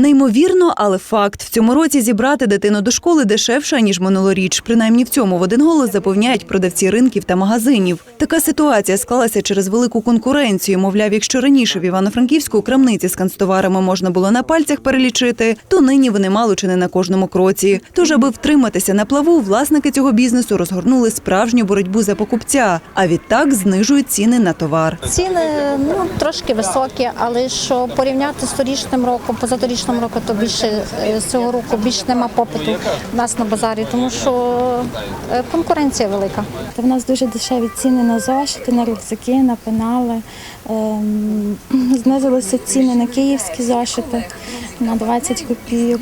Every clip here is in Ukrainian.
Неймовірно, але факт. В цьому році зібрати дитину до школи дешевше, ніж минулоріч. Принаймні в цьому в один голос запевняють продавці ринків та магазинів. Така ситуація склалася через велику конкуренцію. Мовляв, якщо раніше в Івано-Франківську крамниці з канцтоварами можна було на пальцях перелічити, то нині вони мало чи не на кожному кроці. Тож, аби втриматися на плаву, власники цього бізнесу розгорнули справжню боротьбу за покупця, а відтак знижують ціни на товар. Ціни ну трошки високі, але що порівняти з торічним роком, позаторічним роком, то більше е, з цього року більше нема попиту в нас на базарі, тому що е, конкуренція велика. В нас дуже дешеві ціни на зошити, на рюкзаки, на пенали. Ем, знизилися ціни на київські зошити на 20 копійок.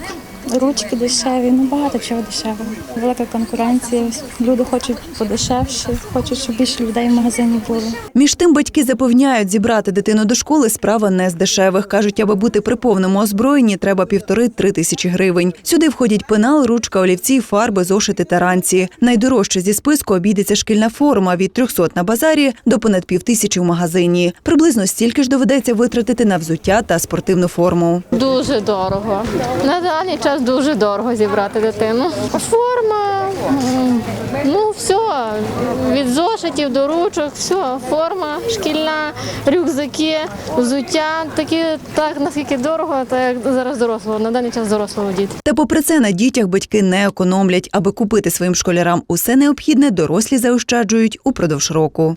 Ручки дешеві, ну багато чого дешевого. Велика конкуренція. Люди хочуть подешевше, хочуть, щоб більше людей в магазині було. Між тим батьки запевняють, зібрати дитину до школи справа не з дешевих. Кажуть, аби бути при повному озброєнні, треба півтори-три тисячі гривень. Сюди входять пенал, ручка, олівці, фарби, зошити та ранці. Найдорожче зі списку обійдеться шкільна форма від 300 на базарі до понад півтисячі в магазині. Приблизно стільки ж доведеться витратити на взуття та спортивну форму. Дуже дорого. На даний час дуже дорого зібрати дитину. Форма, ну все, від зошитів до ручок, все, форма шкільна, рюкзаки, взуття. Такі так наскільки дорого, так як зараз дорослого, на даний час дорослого діти. Та попри це на дітях батьки не економлять, аби купити своїм школярам усе необхідне, дорослі заощаджують упродовж року.